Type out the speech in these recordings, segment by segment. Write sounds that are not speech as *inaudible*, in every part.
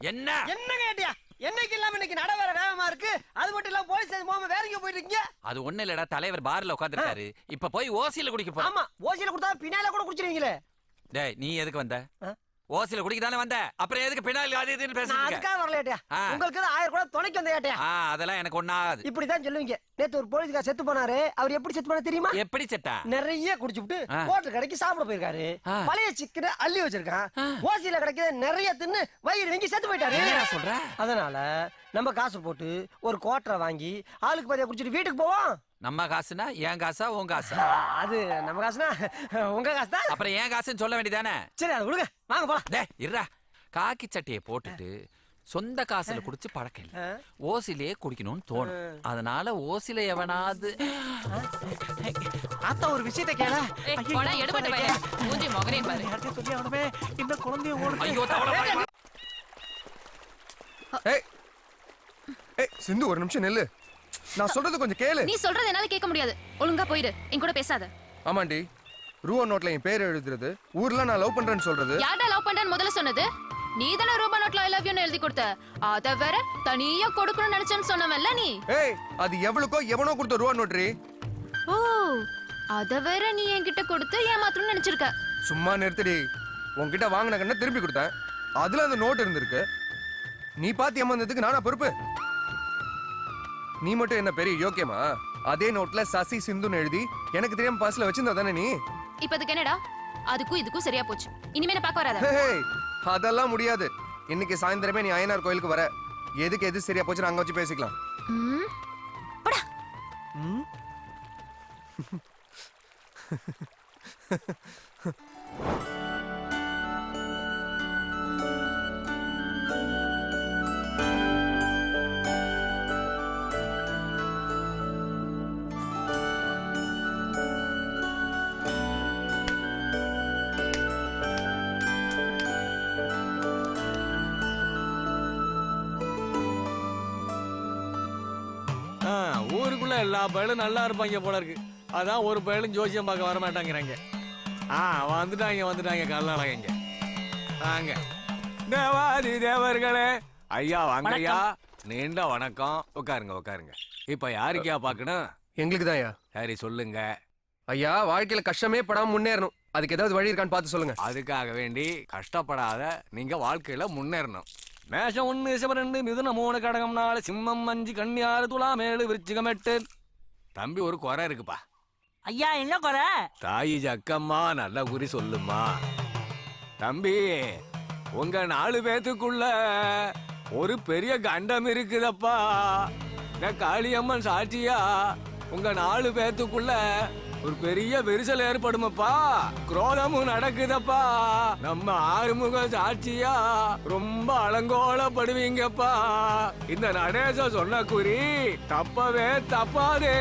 என்ன? என்ன கேட்டியா? என்னைக்கு இல்லாம இன்னைக்கு நட வேற வேகமா இருக்கு? அது மட்டும் இல்லாம போலீஸ் ஸ்டேஷன் போகாம வேற எங்க போயிட்டு இருக்கீங்க அது ஒண்ணு இல்லடா தலைவர் பார்ல உட்காந்துருக்காரு இப்ப போய் ஓசியில குடிக்க போற ஆமா ஓசியில கொடுத்தா பின்னால கூட குடிச்சிருவீங்களே. டேய் நீ எதுக்கு வந்த? ஆ? ஓசியில குடிக்க தானே வந்த? அப்புறம் எதுக்கு பின்னாடி அது இதுன்னு நான் பேசுறீங்க அதுக்காக வரலையாட்டியா ஆ. உங்களுக்கு தான் ஆயிரம் கூட துணைக்கு வந்த ஏட்டியா? ஆ அதெல்லாம் எனக்கு ஒண்ணாது இப்படிதான் சொல்லுவீங்க. நேத்து ஒரு போலீஸ்கார் செத்து போனாரு. அவர் எப்படி செத்து போனா தெரியுமா? எப்படி செத்தா? நிறைய குடிச்சுட்டு ஆ. ஹோட்டல் கடைக்கு சாப்பிட போயிருக்காரு. ஆ. பழைய சிக்கனை அள்ளி வச்சிருக்கான். ஓசியில கிடைக்கிறது நிறைய தின்னு வயிறு வெங்கி செத்து போயிட்டாரு. என்னடா சொல்ற? அதனால நம்ம காசு போட்டு ஒரு கோட்டரை வாங்கி ஆளுக்கு பாதியா குடிச்சிட்டு வீட்டுக்கு போவோம். நம்ம காசுனா என் காசா உன் காசா? *laughs* அது நம்ம காசுனா உங்க காசு தான் அப்புறம் என் காசுன்னு சொல்ல வேண்டியதானே? சரி அதை விடுங்க வாங்க போலாம். டேய் இருடா. காக்கி சட்டையை போட்டுட்டு சொந்த காசுல குடிச்சு பழக்கம் இல்ல. ஓசிலே குடிக்கணும்னு தோணும். அதனால ஓசில எவனாவது ஆத்தா ஒரு விஷயத்த கேள. எடுபட்ட. மூஞ்சி முகரையும் பாரு. யார்கிட்ட சொல்லி அவனுமே இந்த குழந்தைய ஓடு ஐயோ தவளை ஏய் ஏய் சிந்து ஒரு நிமிஷம் நில்லு. நான் சொல்றது கொஞ்சம் கேளு. நீ சொல்றது என்னால கேட்க முடியாது. ஒழுங்கா போயிடு என் கூட பேசாத. ஆமாண்டி. ரூவா நோட்ல என் பேர் எழுதுறது ஊர்ல நான் லவ் பண்றேன்னு சொல்றது. யார்டா லவ் பண்றேன்னு முதல்ல சொன்னது? நீ தானே ரூபா நோட்ல ஐ லவ் யூன்னு எழுதி கொடுத்த. அத வேற தனியா கொடுக்கணும்னு நினைச்சேன்னு சொன்னவல்ல நீ. ஏய் அது எவ்வளவுக்கோ எவனோ கொடுத்த ரூவா நோட்ரி ஓ அத வேற நீ என்கிட்ட கொடுத்து ஏமாத்தணும்னு நினைச்சிருக்க. சும்மா நிறுத்தடி. உன்கிட்ட வாங்கின கண்ணை திருப்பி கொடுத்தேன். அதுல அந்த நோட் இருந்திருக்கு. நீ பார்த்து ஏமாந்ததுக்கு நானா பொறுப்பு? நீ மட்டும் என்ன பெரிய யோக்கியமா? அதே நோட்ல சசி சிந்துன்னு எழுதி எனக்கு தெரியாம பாஸ்ல வச்சிருந்தா தானே நீ? இப்ப அதுக்கு என்னடா? அதுக்கும் இதுக்கும் சரியா போச்சு. இனிமே என்ன பார்க்க வராத? ஹேய், அதெல்லாம் முடியாது. இன்னைக்கு சாயந்தரமே நீ அய்யனார் கோயிலுக்கு வர. எதுக்கு எது சரியா போச்சுன்னு அங்க வச்சு பேசிக்கலாம். ம், போடா. ஆ, *laughs* ஊருக்குள்ள எல்லா பயலும் நல்லா இருப்பாங்க போல இருக்கு. அதான் ஒரு பயலும் ஜோசியம் பார்க்க வர மாட்டாங்கிறாங்க ஆ வந்துட்டாங்க வந்துட்டாங்க கல்லாளங்க வாங்க. தேவாதி தேவர்களே. ஐயா வாங்க ஐயா நீண்ட வணக்கம். உட்காருங்க உட்காருங்க. இப்ப யாருக்கையா பார்க்கணும்? எங்களுக்கு தான் ஐயா. சரி சொல்லுங்க. ஐயா வாழ்க்கையில கஷ்டமே படாம முன்னேறணும். அதுக்கு ஏதாவது வழி இருக்கான்னு பார்த்து சொல்லுங்க. அதுக்காக வேண்டி கஷ்டப்படாத நீங்க வாழ்க்கையில முன்னேறணும். மேஷம் ஒண்ணு சிவரெண்டு மிதுன மூணு கடகம் நாலு சிம்மம் அஞ்சு கன்னியாறு துலாம் ஏழு விருச்சிகம் எட்டு. தம்பி ஒரு குறை இருக்குப்பா. ஐயா என்ன குறை? தாயி ஜக்கம்மா நல்ல குறி சொல்லுமா. தம்பி உங்க நாலு பேத்துக்குள்ள ஒரு பெரிய கண்டம் இருக்குதப்பா. இந்த காளியம்மன் சாட்சியா உங்க நாலு பேத்துக்குள்ள ஒரு பெரிய விரிசல் ஏற்படுமப்பா. குரோதமும் நடக்குதப்பா. நம்ம ஆறுமுக சாட்சியா ரொம்ப அலங்கோலப்படுவீங்கப்பா. இந்த நடேச சொன்ன குறி தப்பவே தப்பாதே.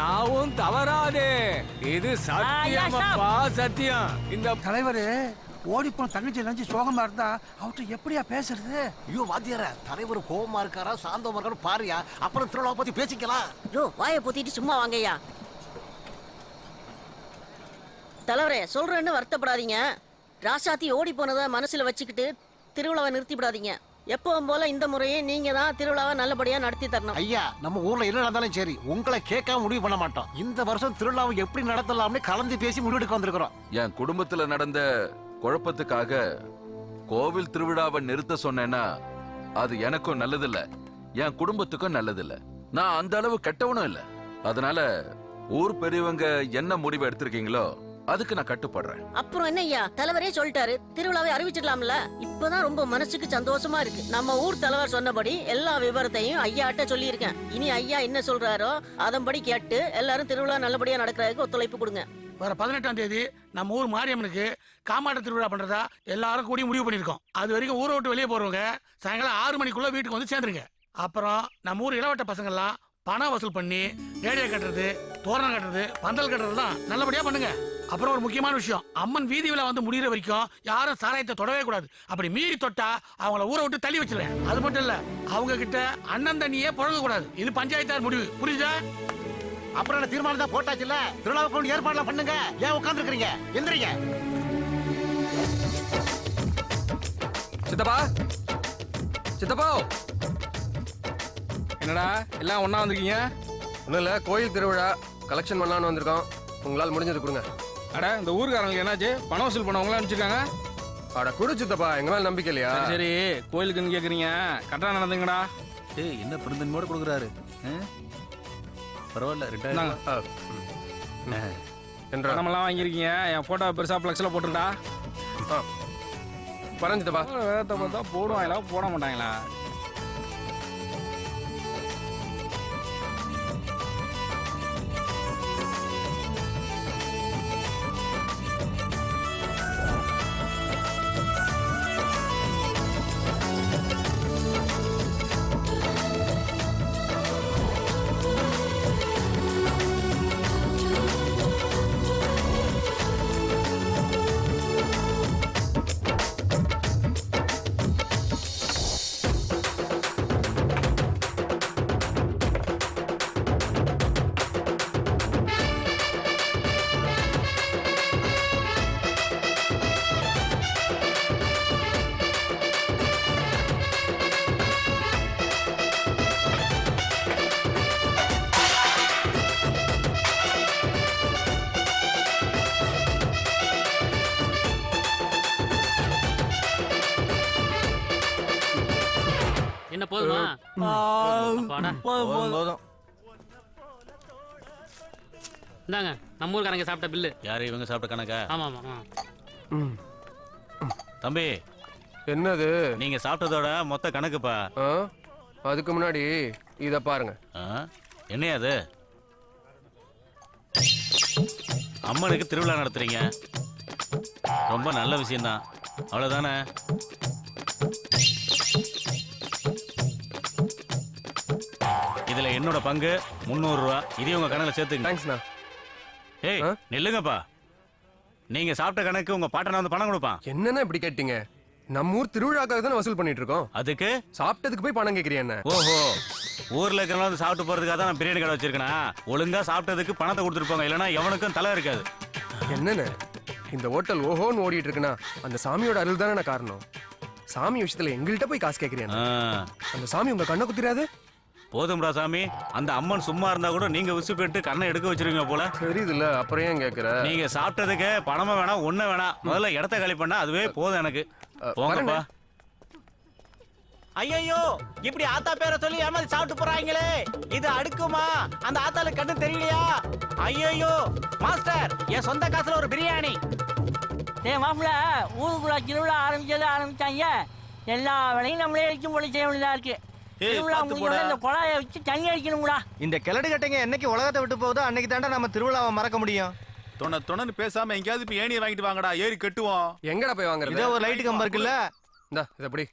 நாவும் தவறாதே. இது சத்தியமப்பா சத்தியம். இந்த தலைவர் ஓடி போன தங்கச்சி நினைச்சு சோகமா இருந்தா அவர்கிட்ட எப்படியா பேசுறது? ஐயோ வாத்தியார தலைவர் கோவமா இருக்காரா சாந்தமா இருக்காரு பாருயா. அப்புறம் திருவிழா பத்தி பேசிக்கலாம். யோ வாயை பொத்திட்டு சும்மா வாங்கய்யா. தலைவரே சொல்றேன்னு வருத்தப்படாதீங்க. ராசாத்தி ஓடி போனதை மனசுல வச்சுக்கிட்டு திருவிழாவை நிறுத்திவிடாதீங்க எப்பவும் போல இந்த முறையே நீங்க தான் திருவிழாவை நல்லபடியா நடத்தி தரணும். ஐயா நம்ம ஊர்ல என்ன நடந்தாலும் சரி உங்களை கேட்காம முடிவு பண்ண மாட்டோம். இந்த வருஷம் திருவிழாவை எப்படி நடத்தலாம்னு கலந்து பேசி முடிவெடுக்க வந்திருக்கிறோம். என் குடும்பத்துல நடந்த குழப்பத்துக்காக கோவில் திருவிழாவை நிறுத்த சொன்னேன்னா அது எனக்கும் நல்லதில்ல என் குடும்பத்துக்கும் நல்லதில்ல. நான் அந்த அளவு கெட்டவனும் இல்ல. அதனால ஊர் பெரியவங்க என்ன முடிவு எடுத்திருக்கீங்களோ அதுக்கு நான் கட்டுப்படுறேன். அப்புறம் என்ன ஐயா? தலைவரே சொல்லிட்டாரு. திருவிழாவை அறிவிச்சிடலாம்ல? இப்பதான் ரொம்ப மனசுக்கு சந்தோஷமா இருக்கு. நம்ம ஊர் தலைவர் சொன்னபடி எல்லா விவரத்தையும் ஐயாட்ட சொல்லியிருக்கேன். இனி ஐயா என்ன சொல்றாரோ அதன்படி கேட்டு எல்லாரும் திருவிழா நல்லபடியா நடக்கிறதுக்கு ஒத்துழைப்பு கொடுங்க. வர பதினெட்டாம் தேதி நம்ம ஊர் மாரியம்மனுக்கு காமாட்ட திருவிழா பண்றதா எல்லாரும் கூடி முடிவு பண்ணிருக்கோம் அது வரைக்கும் ஊரை விட்டு வெளியே போறவங்க சாயங்காலம் ஆறு மணிக்குள்ள வீட்டுக்கு வந்து சேர்ந்துருங்க. அப்புறம் நம்ம ஊர் இளவட்ட பசங்க எல்லாம் பணம் வசூல் பண்ணி ரேடியோ கட்டுறது தோரணம் கட்டுறது பந்தல் கட்டுறது தான் நல்லபடியா பண்ணுங்க. அப்புறம் ஒரு முக்கியமான விஷயம். அம்மன் வீதி விழா வந்து முடியிற வரைக்கும் யாரும் சாராயத்தை தொடவே கூடாது. அப்படி மீறி தொட்டா அவங்கள ஊரை விட்டு தள்ளி வச்சிருவேன் அது மட்டும் இல்ல அவங்க கிட்ட அண்ணன் தண்ணியே புழங்க கூடாது. இது பஞ்சாயத்தார் முடிவு. புரியுதா அப்புறம் தீர்மானம் தான் போட்டாச்சுல்ல? திருவிழாவுக்கு ஒன்று ஏற்பாடுலாம் பண்ணுங்க. ஏன் உட்கார்ந்து இருக்கீங்க எந்திரிங்க. சித்தப்பா? சித்தப்பா? என்னடா எல்லாம் ஒண்ணா வந்திருக்கீங்க? ஒன்றும் இல்லை கோயில் திருவிழா கலெக்ஷன் பண்ணலான்னு வந்திருக்கோம். உங்களால் முடிஞ்சது கொடுங்க. அட இந்த ஊருக்காரங்களுக்கு என்னாச்சு? பணம் வசூல் பண்ணவங்களா அனுப்பிச்சிருக்காங்க அட குடு சித்தப்பா எங்க மேல நம்பிக்கை இல்லையா? சரி, கோயிலுக்குன்னு கேக்குறீங்க. கரெக்டா நடந்துங்கடா. ஏய் என்ன பெருந்தன்மையோட கொடுக்குறாரு? ஆ? பரவாயில்ல என்ற பணமெல்லாம் வாங்கியிருக்கீங்க. என் போட்டோ பெருசா பிளக்ஸ்ல போட்டுருடா. பரம் சித்தப்பா. வேகத்தை பார்த்தா போடுவாங்களா? போட மாட்டாங்களா? போதுமா? அப்பாடா. போதும் இந்தாங்க நம்ம ஊருக்காரங்க சாப்பிட்ட பில்லு. யாரு இவங்க சாப்பிட்ட கணக்கா? ஆமா ஆமா. தம்பி. என்னது? நீங்க சாப்பிட்டதோட மொத்த கணக்குப்பா. ஆ? அதுக்கு முன்னாடி இத பாருங்க. ஆ? என்னையா அது? அம்மனுக்கு திருவிழா நடத்துறீங்க. ரொம்ப நல்ல விஷயம்தான். அவ்வளவுதானே? இதுல என்னோட பங்கு முந்நூறு ரூபா இதையும் உங்க கணக்குல சேர்த்துங்க. தேங்க்ஸ்ண்ணா ஏய் ஆ? நில்லுங்கப்பா. நீங்க சாப்பிட்ட கணக்கு உங்க பாட்டனை வந்து பணம் கொடுப்பான். என்னண்ணா இப்படி கேட்டீங்க? நம்ம ஊர் திருவிழாக்காக தானே வசூல் பண்ணிட்டு இருக்கோம். அதுக்கு? சாப்பிட்டதுக்கு போய் பணம் கேக்குறியா என்ன? ஓஹோ. ஊர்ல இருக்கிறவங்க வந்து சாப்பிட்டு போறதுக்காக தான் நான் பிரியாணி கடை வச்சிருக்கேனா? ஒழுங்கா சாப்பிட்டதுக்கு பணத்தை கொடுத்துட்டு போங்க. இல்லைன்னா எவனுக்கும் தலை இருக்காது. என்னண்ணே? இந்த ஹோட்டல் ஓஹோன்னு ஓடிட்டு இருக்குன்னா அந்த சாமியோட அருள் தானே காரணம். சாமி விஷயத்துல எங்கள்கிட்ட போய் காசு கேக்குறியா ஆ, அந்த சாமி உங்க கண்ணை குத்திராது போதும்டா சாமி. அந்த அம்மன் சும்மா இருந்தா கூட நீங்க விசு போயிட்டு கண்ணை எடுக்க வச்சிருவீங்க போல. தெரியுதுல்ல அப்புறம் ஏன் கேக்குற? நீங்க சாப்பிட்டதுக்கு பணமும் வேணாம் ஒண்ணும் வேணாம். முதல்ல இடத்த காலி பண்ணா அதுவே போதும் எனக்கு. போங்கப்பா. ஐயோ இப்படி ஆத்தா பேரை சொல்லி ஏமாத்தி சாப்பிட்டு போறாங்களே. இது அடுக்குமா? அந்த ஆத்தால கண்ணு தெரியலையா? ஐயோ மாஸ்டர் என் சொந்த காசுல ஒரு பிரியாணி. டேய் மாப்பிள்ள ஊருக்குள்ள திருவிழா ஆரம்பிச்சது ஆரம்பிச்சாங்க. எல்லா வேலையும் நம்மளே அடிக்கும் போல செய்ய வேண்டியதா இருக்கு. திருவிழா பார்த்து முடிஞ்ச உடனே போடா. இந்த குழாயை வச்சு தண்ணி அடிக்கணும்டா. இந்த கிழடு கட்டைங்க என்னைக்கு உலகத்தை விட்டு போகுதோ அன்னைக்கு தாண்டா நம்ம திருவிழாவை மறக்க முடியும். தொண தொணன்னு பேசாம எங்கேயாவது இப்ப ஏணியை வாங்கிட்டு வாங்கடா ஏறி கட்டுவோம். எங்கடா போய் வாங்குறது? இதோ ஒரு லைட் கம்பம் இருக்குல்ல. இந்தா இத எப்படி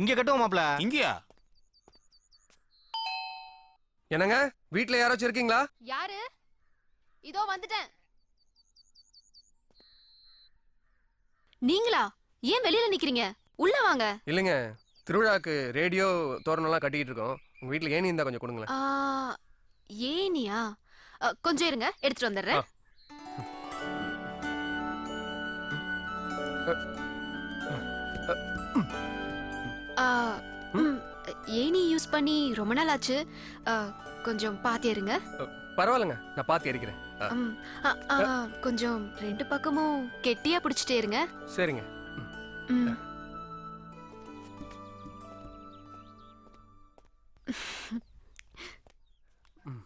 இங்க கட்டுவோம் மாப்ள இங்கயா? என்னங்க? வீட்ல யாராச்சும் இருக்கீங்களா? யாரு? இதோ வந்துட்டேன். நீங்களா? ஏன் வெளியில நிக்கிறீங்க? உள்ள வாங்க. இல்லைங்க. திருவிழாக்கு ரேடியோ தோரணம்லாம் கட்டிக்கிட்டு இருக்கோம் உங்க வீட்ல ஏணி இருந்தா கொஞ்சம் கொடுங்களேன். ஆ, ஏனியா அ, கொஞ்சம் இருங்க எடுத்துட்டு வந்துடுறேன். ஆ, ம், ஏனி யூஸ் பண்ணி ரொம்ப நாள் ஆச்சு. அ, கொஞ்சம் பாத்து இருங்க பரவாயில்லைங்க நான் பார்த்து எரிக்கிறேன் ஆ, ம், அ, ஆ, கொஞ்சம் ரெண்டு பக்கமும் கெட்டியா பிடிச்சிட்டே இருங்க. சரிங்க. ம்.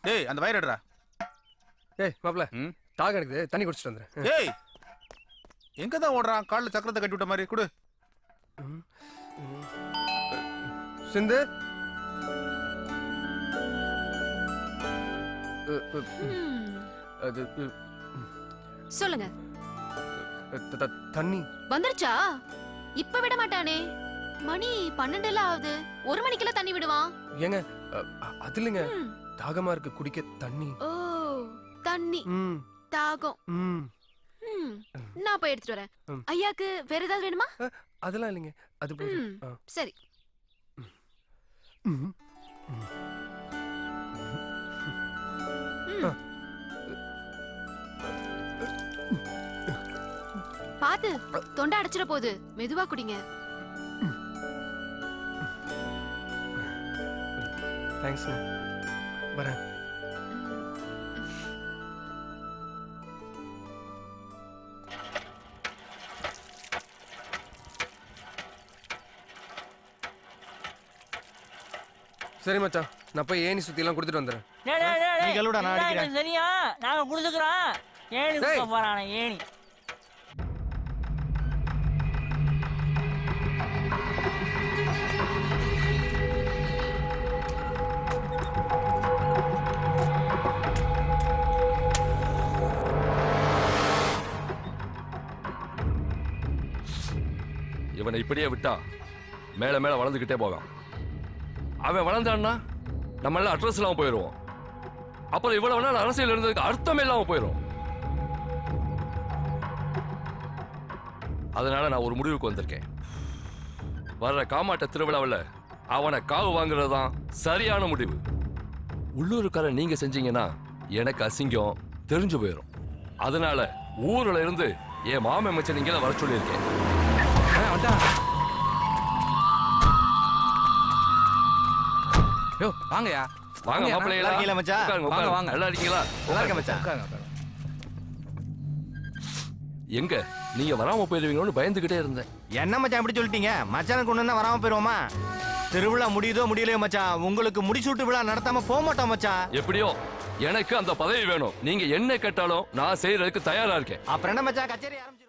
டேய் அந்த வயர் எடுறா ஏய் மாப்ள ம்? தாக எடுக்குது. தண்ணி குடிச்சிட்டு வந்துடுறேன் ஏய் எங்க தான் ஓடுறான்? கால்ல சக்கரத்தை கட்டி விட்ட மாதிரி. கொடு. சிந்து. அது சொல்லுங்க. த- த- தண்ணி. வந்துருச்சா? இப்ப விட மாட்டானே. மணி பன்னெண்டுல ஆகுது. ஒரு மணிக்கெல்லாம் தண்ணி விடுவான். ஏங்க அ, அ- அது இல்லைங்க. ம். தாகமா இருக்கு குடிக்க தண்ணி. ஓ தண்ணி. ம். தாகம். ம். ம், நான் போய் எடுத்துட்டு வரேன். ம். ஐயாக்கு வேற ஏதாவது வேணுமா? அதெல்லாம் இல்லைங்க. அது போதும். ம். ஆ. சரி. ம். ம். பாத்து தொண்டை அடைச்சிட போகுது. மெதுவா குடிங்க. தேங்க்ஸ்ண்ணா வரேன் சரி மச்சான். நான் போய் ஏணி சுத்திலாம் கொடுத்துட்டு வந்துடுறேன். நீ. கழுவுடா, நான் அடிக்கிறேன். சரியா நாங்க கொடுத்துக்கிறோம். ஏணி. கொடுக்க போறானே ஏணி. இவனை இப்படியே விட்டா மேல மேல வளர்ந்துக்கிட்டே போவான் அவன் வளர்ந்தான்னா நம்ம எல்லாம் அட்ரஸ் இல்லாம போயிடுவோம் அப்புறம் இவ்வளவு நாள் அரசியல் இருந்ததுக்கு அர்த்தம் இல்லாம போயிடும் அதனால நான் ஒரு முடிவுக்கு வந்திருக்கேன். வர்ற காமாட்ட திருவிழாவில் அவனை காவு வாங்குறது தான் சரியான முடிவு. உள்ளூருக்கார நீங்க செஞ்சீங்கன்னா எனக்கு அசிங்கம் தெரிஞ்சு போயிடும் அதனால ஊர்ல இருந்து என் மாமன் மச்சன் நீங்களே வர சொல்லியிருக்கேன். யோ வாங்கயா வாங்க நல்லா இருக்கீங்களா மச்சான்? உட்காருங்க, வாங்க, உட்காருங்க. வாங்க. நல்லா இருக்கீங்களா? நல்லா இருக்கேன் மச்சான். உட்காருங்க. எங்க? நீங்க வராம போயிருவீங்களோன்னு பயந்துகிட்டே இருந்தேன். என்ன மச்சான் இப்படி சொல்லிட்டீங்க? மச்சானுக்கு வந்தா வராம போயிருவோமா? திருவிழா முடியுதோ முடியலையோ மச்சான். உங்களுக்கு முடிசூட்டு விழா நடத்தாம போக மாட்டோம் மச்சான். எப்படியோ எனக்கு அந்த பதவி வேணும். நீங்க என்ன கேட்டாலும் நான் செய்யறதுக்கு தயாரா இருக்கேன். அப்புறம் என்ன மச்சான்? கச்சேரி ஆரம்பிச்சு